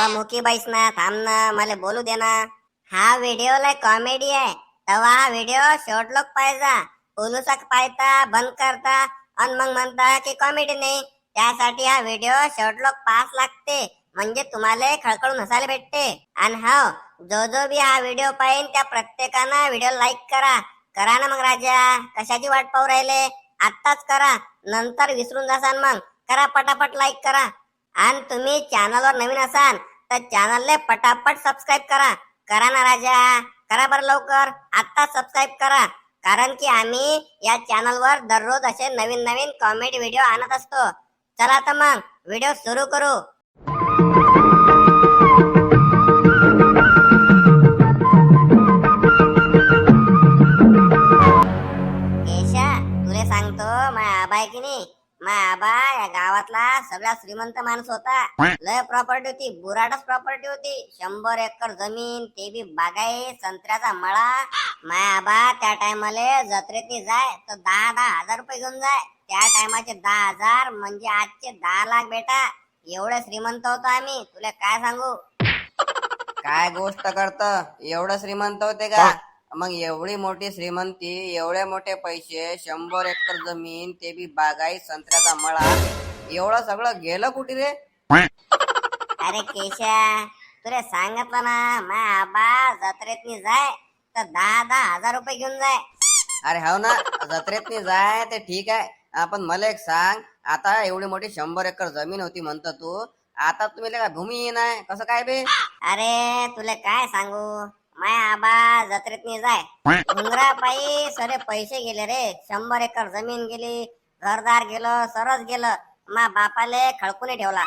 तवा मुकी बाईस ना थांब ना मला बोलू दे ना हा व्हिडिओ लय कॉमेडी आहे. तवा हा व्हिडिओ शेवट लोक पाहिजा. उलुसाक पाहता बंद करता आणि मग म्हणता की कॉमेडी नाही. त्यासाठी हा व्हिडिओ शेवट लोक पास लागते. म्हणजे तुम्हाला खळखळून हसायला भेटते. आणि हो जो जो बी हा व्हिडिओ पाहिन त्या प्रत्येकानं व्हिडिओ लाईक करा. करा ना मग राजा. कशाची वाट पाहू राहिले? आत्ताच करा. नंतर विसरून जासान मग. करा पटापट लाईक करा. आणि तुम्ही चॅनलवर नवीन असाल तर चॅनलले पटापट सबस्क्राईब करा. करा ना राजा. करा बरं लवकर. आत्ता सबस्क्राईब करा. कारण की आम्ही या चॅनलवर दररोज असे नवीन नवीन कॉमेडी व्हिडिओ आणत असतो. चला तर मग व्हिडिओ सुरू करू. आबा या गावातला सगळ्यात श्रीमंत माणूस होता. लय प्रॉपर्टी होती बुराटच प्रॉपर्टी होती. शंभर एकर जमीन ते बी बागाई संत्र्याचा मळा. माय आबा त्या टायमाले जत्रेत जाय तर दहा दहा हजार रुपये घेऊन जाय. त्या टायमाचे दहा हजार म्हणजे आजचे दहा लाख बेटा. एवढे श्रीमंत होतो आम्ही तुला काय सांगू? काय गोष्ट करत? एवढं श्रीमंत होते का? मग एवढी मोठी श्रीमंती एवढे मोठे पैसे शंभर एकर जमीन ते बी बागाई संत्र्याचा मळा. एवढं सगळं गेलं कुठे रे? अरे केशा तुला सांगितलं ना माय आबा जत्रेत जाय तर दहा दहा हजार रुपये घेऊन जाय. अरे हो ना जत्रेत जाय ते ठीक आहे. आपण मला एक सांग आता एवढी मोठी शंभर एकर जमीन होती म्हणतो तू आता तुम्ही का भूमिहीन आहे कसं काय बे? अरे तुला काय सांगू? माय आबा जत्रेत जाय. घुंगरा पायी सरे पैसे गेले रे. शंभर एकर जमीन गेली. घरदार गेलं सरस गेलं. मा बापाले खळकून ठेवला.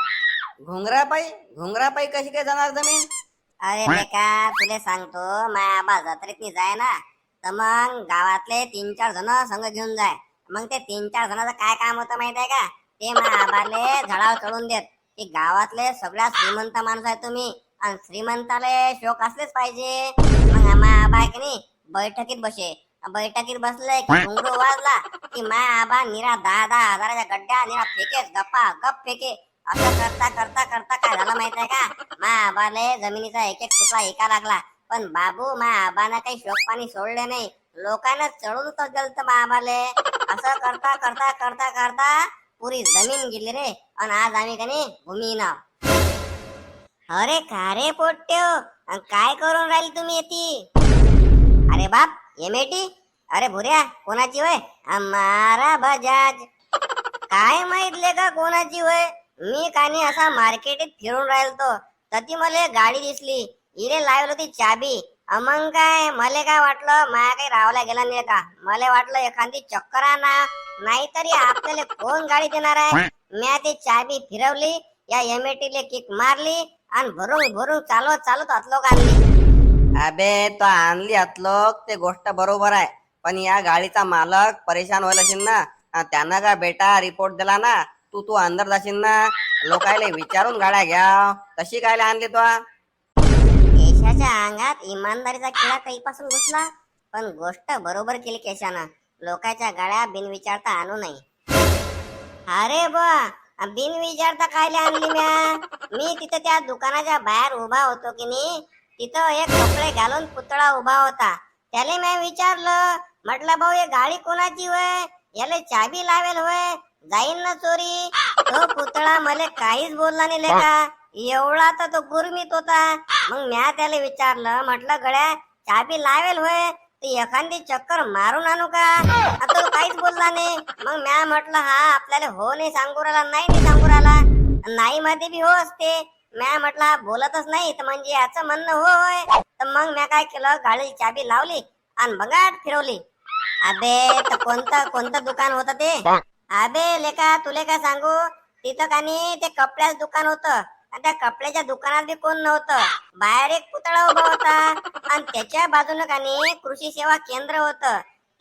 घुंगरापाई घुंगरापाई कशी काय जाणार जमीन? अरे बेका तुले सांगतो माय आबा जत्रेत जाय ना तर मग गावातले तीन चार जण संघ घेऊन जाय. मग ते तीन चार जणांचं काय काम होतं माहीत आहे का? ते माय आबाले झाडावर चढून देत. की गावातले सगळ्यात श्रीमंत माणूस आहे तुम्ही. आणि श्रीमंताले शोक असलेच पाहिजे. मग माय आबा की नाही बैठकीत बसे बैठकीत बसले की घुंगरू वाजला की माय आबा निरा दहा दहा हजाराच्या गड्ड्या निरा फेकेच गप्पा गप फेके. असं करता करता करता काय झालं माहीत आहे का? मा आबाले जमिनीचा एक एक तुकडा एका लागला. पण बाबू मा आबानं काही शोक पाणी सोडले नाही. लोकांना चढून तर गेलत मा आबाले. असं करता करता करता करता पुरी जमीन गेली रे. आणि आज आम्ही कनी भूमी ना अरे का रे पोट्यो? अन काय करून राहील तुम्ही येती? अरे बाप एमेटी अरे भुऱ्या कोणाची वय? मारा बजाज. काय माहितले का कोणाची वय? मी कानी असा मार्केटीत फिरून राहिलतो. तती मला गाडी दिसली. इरे लावली होती चाबी. मग काय? मले काय वाटलं? माया काही रावला गेला नाही का? मला वाटलं एखादी चक्कर आणा नाहीतरी आपल्याला कोण गाडी देणार आहे? म्या ती चाबी फिरवली. या एमएटीले किक मारली. आणि भरून भरून चालवत चालवत अतलोक आणली अबे तो आणली हातलोक ते गोष्ट बरोबर आहे. पण या गाडीचा मालक परेशान व्हायला असेल ना. त्यानं का बेटा रिपोर्ट दिला ना? तू तू अंदर जाशील ना. लोकायले विचारून गाड्या घ्या. तशी कायले आणली तो? केशाच्या अंगात इमानदारीचा किडा काहीपासून घुसला. पण गोष्ट बरोबर केली केशानं. लोकांच्या गाड्या बिनविचारता आणू नये. अरे बा! बिन विचारता कायले आणली म्या? मी तिथं त्या दुकानाच्या बाहेर उभा होतो की नाही तिथं एक कपडे घालून पुतळा उभा होता. त्याला मी विचारलं म्हटलं भाऊ हे गाडी कोणाची वय? याले चाबी लावेल होय जाईन ना चोरी? तो पुतळा मला काहीच बोलला नाही का एवढा तर तो गुरमीत होता. मग म्या त्याला विचारलं म्हटलं गड्या चाबी लावेल होय तर एखादी चक्कर मारून आणू का? आता तो काहीच बोलला नाही. मग म्या म्हटलं हा आपल्याला हो नाही सांगू राहिला नाही नाही सांगू राहिला. नाही मध्ये बी हो असते. म्या म्हटलं हा बोलतच नाही. तर म्हणजे याचं म्हणणं हो होय. तर मग म्या काय केलं गाडीची चाबी लावली आणि बघाट फिरवली. अबे तर कोणतं कोणतं दुकान होतं ते? अबे लेका तुले काय सांगू? तिथं कानी ते कपड्याचं दुकान होतं. आणि त्या कपड्याच्या दुकानात बी कोण नव्हतं. बाहेर एक पुतळा उभा होता. आणि त्याच्या बाजूने काने कृषी सेवा केंद्र होत.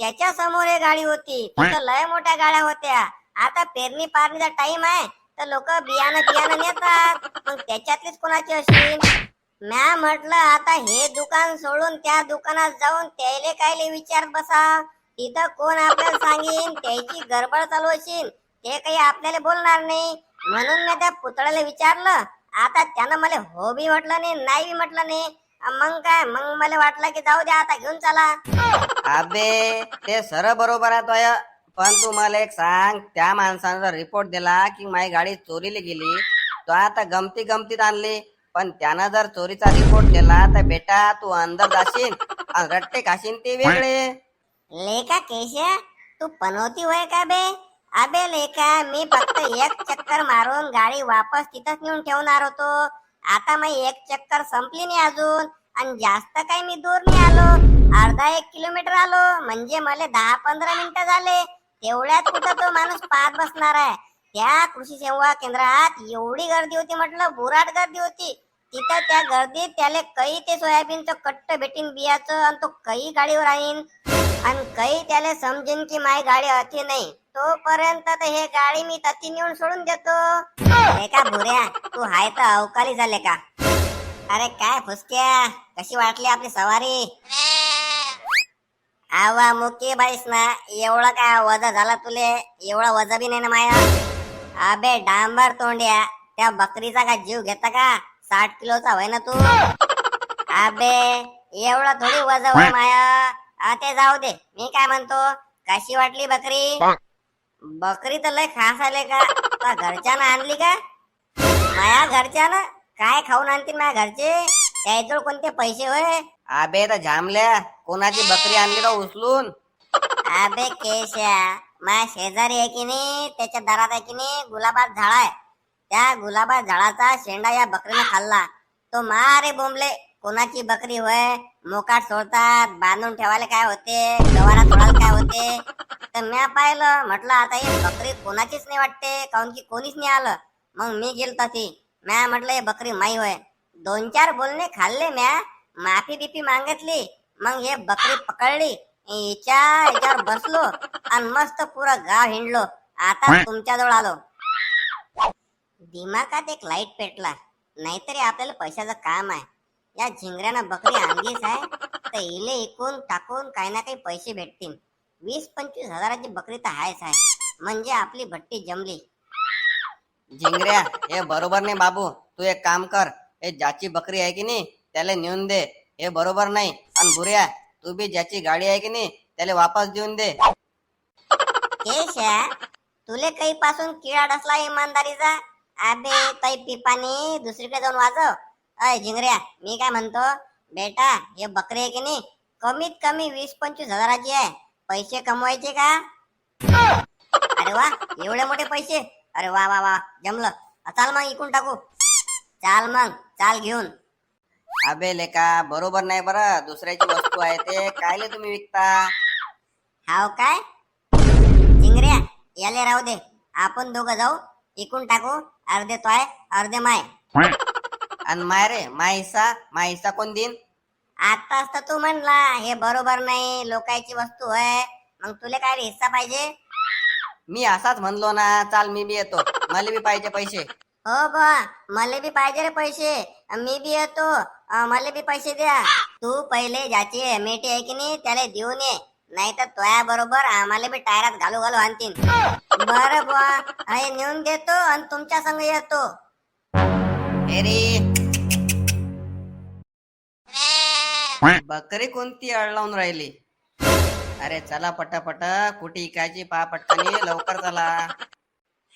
त्याच्यासमोर एक गाडी होती. तिथं लय मोठ्या गाड्या होत्या. आता पेरणी पारणीचा टाइम आहे. तर लोक बियाणं बियाणं नेतात. मग त्याच्यातलीच कोणाची असेल? म्या म्हटलं आता हे दुकान सोडून त्या दुकानात जाऊन त्याले कायले विचार बसा तिथं कोण आपल्याला सांगेन? त्याची गडबड चालू असेल ते काही आपल्याला बोलणार नाही. म्हणून मी त्या पुतळ्याला विचारलं आता त्यानं मला हो बी म्हटलं नाही नाही बी म्हटलं नाही. मग काय? मग मला वाटलं की जाऊ द्या आता घेऊन चला. अबे ते सर बरोबर आहे तोय. पण तू मला एक सांग त्या माणसानं जर रिपोर्ट दिला की माझी गाडी चोरीला गेली तो आता गमती गमतीत आणली. पण त्यानं जर चोरीचा रिपोर्ट दिला तर बेटा तू अंदर जाशील आणि रट्टे खाशील ते वेगळे. लेका केशा तू पनवती होय का बे? अबे लेका मी फक्त एक चक्कर मारून गाडी वापस तिथंच नेऊन ठेवणार होतो. आता मग एक चक्कर संपली नाही अजून. आणि जास्त काही मी दूर नाही आलो. अर्धा एक किलोमीटर आलो. म्हणजे मला दहा पंधरा मिनिटं झाले. तेवढ्यात कुठं तो माणूस पाहत बसणार आहे? त्या कृषी सेवा केंद्रात एवढी गर्दी होती म्हटलं बुराट गर्दी होती. तिथं त्या गर्दीत त्याला काही ते सोयाबीनचं कट्ट भेटीन बियाचं आणि तो काही गाडीवर राहीन. आणि काही त्याला समजेन की माय गाडी अति नाही. तोपर्यंत तर हे गाडी मी तती नेऊन सोडून देतो. हे का भुऱ्या तू हाय तर अवकाळी झाले का? अरे काय फुसक्या कशी वाटली आपली सवारी? आवा मुके बाईस ना एवढा काय वजा झाला तुले? एवढा वजा बी नाही ना माया. अबे डांबर तोंड्या त्या बकरीचा का जीव घेता का? साठ किलोचा होय ना तू? अबे एवढा थोडी वजा होय माया. अ ते जाऊ दे मी काय म्हणतो कशी वाटली बकरी? बकरी तर लय खास आले का? घरच्यानं आणली का? माया घरच्यानं? काय खाऊन आणतील माझ्या घरचे? त्याजवळ कोणते पैसे होय? अबे तर झामल्या कोणाची बकरी आणली का उचलून? अबे केशा माझ्या शेजारी आहे की नाही त्याच्या दारात आहे की नाही गुलाबात झाड आहे. त्या गुलाबात झाडाचा शेंडा या बकरीनं खाल्ला. तो मारे बोंबले कोणाची बकरी होय? मोकाट सोडतात बांधून ठेवायला काय होते गवारा तोडायला काय होते? तर म्या पाहिलं म्हटलं आता हे बकरी कोणाचीच नाही वाटते काऊन की कोणीच नाही आलं? मग मी गेलो तशी. म्या म्हटलं हे बकरी माई होय. दोन चार बोलणे खाल्ले म्या माफी बिफी मागितली. मग हे बकरी पकडली. हिच्या याच्यावर बसलो आणि मस्त पुरं गाव हिंडलो. आता तुमच्याजवळ आलो. दिमागात एक लाइट पेटला. नाहीतरी आपल्याला पैशाचं काम आहे. या झिंगऱ्यानं बकरी आणलीच आहे तर इले इकून टाकून काही ना काही पैसे भेटतील. वीस पंचवीस हजाराची बकरी तर आहेच आहे. म्हणजे आपली भट्टी जमली. झिंगऱ्या हे बरोबर नाही बाबू. तू एक काम कर. हे ज्याची बकरी आहे की नाही त्याला नेऊन दे. हे बरोबर नाही. आणि बुऱ्या तू बी ज्याची गाडी आहे की नाही त्याला वापस देऊन दे. केशा तुले काही पासून किडा डसला इमानदारीचा? अबे तै पिपानी दुसरीकडे जाऊन वाजव. अय झिंगऱ्या मी काय म्हणतो? बेटा हे बकरी आहे की नाही? कमीत कमी वीस पंचवीस हजाराची आहे. पैसे कमवायचे का? अरे वा एवढे मोठे पैसे? अरे वा वा वा जमलं. चाल मग इकून टाकू. चाल मग चाल घेऊन. अबे लेका बरोबर नाही बरं. दुसऱ्याची वस्तू आहे ते. कायले तुम्ही विकता? हाव काय? झिंगऱ्या याले राहू दे. आपण दोघं जाऊ. इकून टाकू. अर्धे तोय अर्धे माय. आणि माय रे माय हिस्सा कोण देईन? आताच तर तू म्हणला हे बरोबर नाही लोकांची वस्तू आहे. मग तुला काय रे हिस्सा पाहिजे? मी असाच म्हणलो ना चाल मी बी येतो. मला बी पाहिजे पैसे. हो बा मला बी पाहिजे रे पैसे. मी बी येतो. अं, मला बी पैसे द्या. तू पहिले ज्याची मेटी आहे की नाही त्याला देऊन ये. नाही तर तोया बरोबर आम्हाला बी टायरात घालू घालू आणतीन. बरं बुवा हे नेऊन देतो आणि तुमच्या संग येतो. अरे बकरी कोणती अड लावून राहिली? अरे चला पटापट कुठे इकायची पा पटकनी लवकर चला.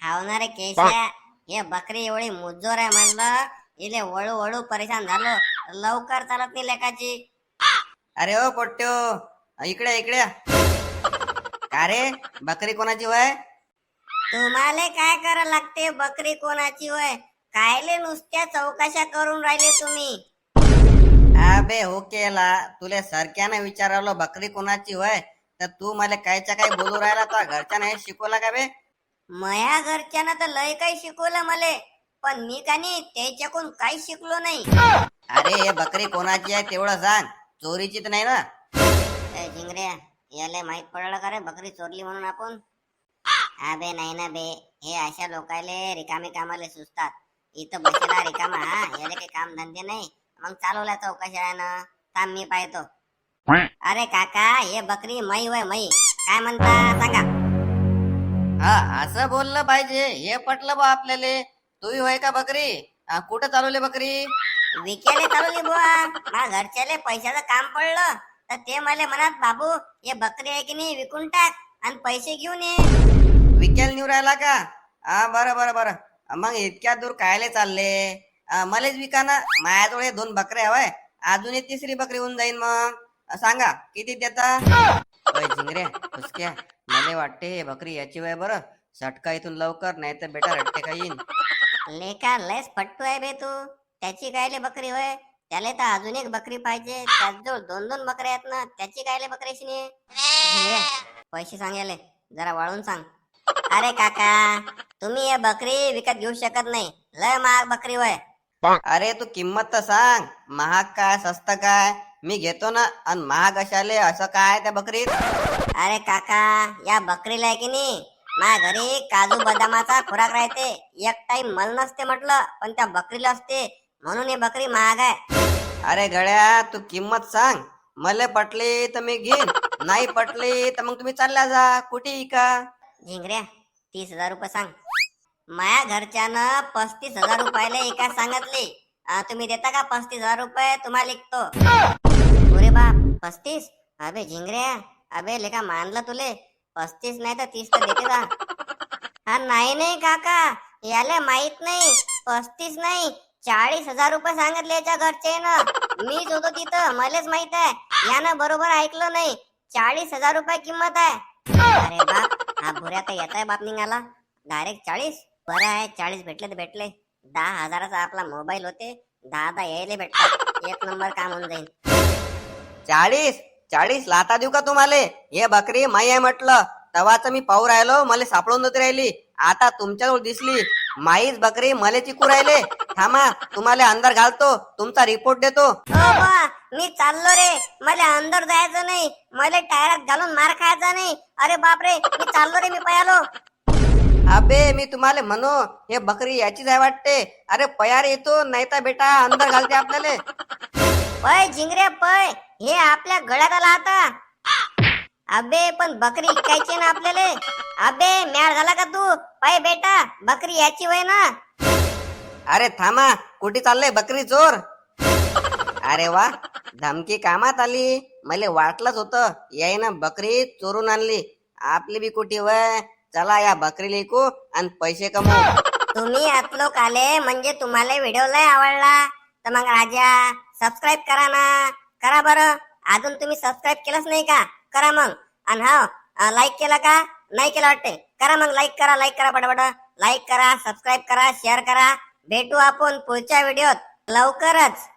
हाव ना रे केशा हे बकरी एवढी मुजोर आहे म्हणलं इले वळू वळू परेशान झालो. लवकर चालत नाही लेकाची. अरे ओ पोट्ट्यो इकडे इकडे. का रे बकरी कोणाची वय? तुम्हाला काय करायला लागते बकरी कोणाची होय कायले नुसत्या चौकशा करून राहिले तुम्ही? अबे हो केला. तुले सरक्यानं विचारलं बकरी कोणाची वय तर तू मला कायच्या काय बोलू राहिला तो घरच्या नाही शिकवला का बे? मया घरच्यानं तर लय काही शिकवलं मले पण मी का नाही त्याच्याकडून काही शिकलो नाही. अरे हे बकरी कोणाची आहे तेवढं सांग. चोरीची तर नाही ना? ए, जिंगऱ्या याला माहीत पडलं का रे बकरी चोरली म्हणून आपण? अबे नाही ना बे. हे अशा लोकायले रिकामे कामाले सुचतात. इथं बसेला रिकामा हा? याले काही काम धंदे नाही. मग चालवला चौकशा आहे ना थांब मी पाहतो. अरे काका हे बकरी मै वय मै काय म्हणता सांगा. हा असं बोललं पाहिजे. हे पटलं बा आपल्याला. तूही होय का बकरी? आ, कुठं चालवले बकरी? विकायला चालवली बुवा. माझ्या घरच्याले पैशाचं काम पडलं. तर ते मला म्हणत बाबू हे बकरी आहे की नाही विकून टाक आणि पैसे घेऊन ये. विकायला निव राहिला का? हा बरं बरं बरं. मग इतक्या दूर कायले चालले? मलाच विकाना माझ्याजवळ हे दोन बकरे हवाय अजून एक तिसरी बकरी होऊन जाईन मग. सांगा किती देता? झिंगरे फुसक्या मला वाटते हे बकरी याची वय बरं. सटका इथून लवकर नाही तर बेटा रट्टे का येईन लेका लयच पट्टू आहे बे तू. त्याची कायले बकरी होय? त्याला तर अजून एक बकरी पाहिजे. त्याजवळ दोन दोन बकऱ्या आहेत ना त्याची कायले बकरीशी नाही पैसे सांगायले. जरा वाळून सांग. अरे काका तुम्ही हे बकरी विकत घेऊ शकत नाही. लय महाग बकरी होय. अरे तू किंमत तर सांग. महाग काय स्वस्त काय? मी घेतो ना आणि महाग अशाले असं काय त्या बकरीत? अरे काका या बकरीला आहे की नाही? माझ्या घरी काजू बदामाचा खुराक राहते. एक टाइम मल नसते म्हटलं पण त्या बकरीला असते. म्हणून ही बकरी महाग आहे. अरे गड्या तू किंमत सांग. मला पटली तर मी घेईन. नाही पटली तर मग तुम्ही चालल्या जा. कुठे का? झिंगऱ्या तीस हजार रुपये सांग. माया घरच्यानं पस्तीस हजार रुपयाला एका सांगितले. तुम्ही देता का पस्तीस हजार रुपये? तुम्हाला लिखतो अरे बाप पस्तीस? अबे झिंगऱ्या अबे लेखा मानलं तुले. पस्तीस नाही तर तीस तर देते का हा नाही नाही काका. याला माहीत नाही. पस्तीस नाही. चाळीस हजार रुपये सांगितले याच्या घरचे ना मीच होतो तिथं. मलाच माहीत आहे. यानं बरोबर ऐकलं नाही. चाळीस हजार रुपये किंमत आहे. अरे बाप हा भुऱ्या तर येत आहे बाप निघाला. डायरेक्ट चाळीस? बरं आहे चाळीस भेटले तर भेटले. दहा हजाराचा आपला मोबाईल होते दहा दहा यायले भेटतात. एक नंबर काम होऊन जाईल. चाळीस? चाळीस लाता देऊ का तुम्हाला? हे बकरी माई आहे म्हटलं. तवाच मी पाहू राहिलो मला सापडून नव्हती राहिली. आता तुमच्याजवळ दिसली. माईच बकरी मले चिकू राहिले. थांबा तुम्हाला अंदर घालतो. तुमचा रिपोर्ट देतो. बा. मी चाललो रे. मला अंदर जायचं नाही. मला टायरात घालून मार खायचा नाही. अरे बापरे मी चाललो रे मी पयालो. अबे मी तुम्हाला म्हणू हे बकरी याचीच आहे वाटते. अरे पयार येतो नाही तर बेटा अंदर घालते आपल्याला. पय झिंगरे पय. हे आपल्या गळ्यात आला आता. अबे पण बकरी इकायची ना आपल्याला. अबे म्याळ झाला का तू? पाय बेटा बकरी याची वय ना. अरे थांबा कुठे चाललंय बकरी चोर? अरे वा धमकी कामात आली. मला वाटलंच होतं याईनं बकरी चोरून आणली. आपली बी कुठे वय? चला या बकरी लेकू आणि पैसे कमवू. तुम्ही अपलोक आले म्हणजे तुम्हाला व्हिडिओ लय आवडला. तर मग राजा सबस्क्राईब करा ना. करा बरं. अजून तुम्ही सबस्क्राईब केलंच नाही का? करा मग. आणि हा लाईक केला का? नाही केलं वाटते करा मग लाईक करा लाईक करा बडबड लाईक करा सबस्क्राईब करा शेअर करा. भेटू आपण पुढच्या व्हिडिओत लवकरच.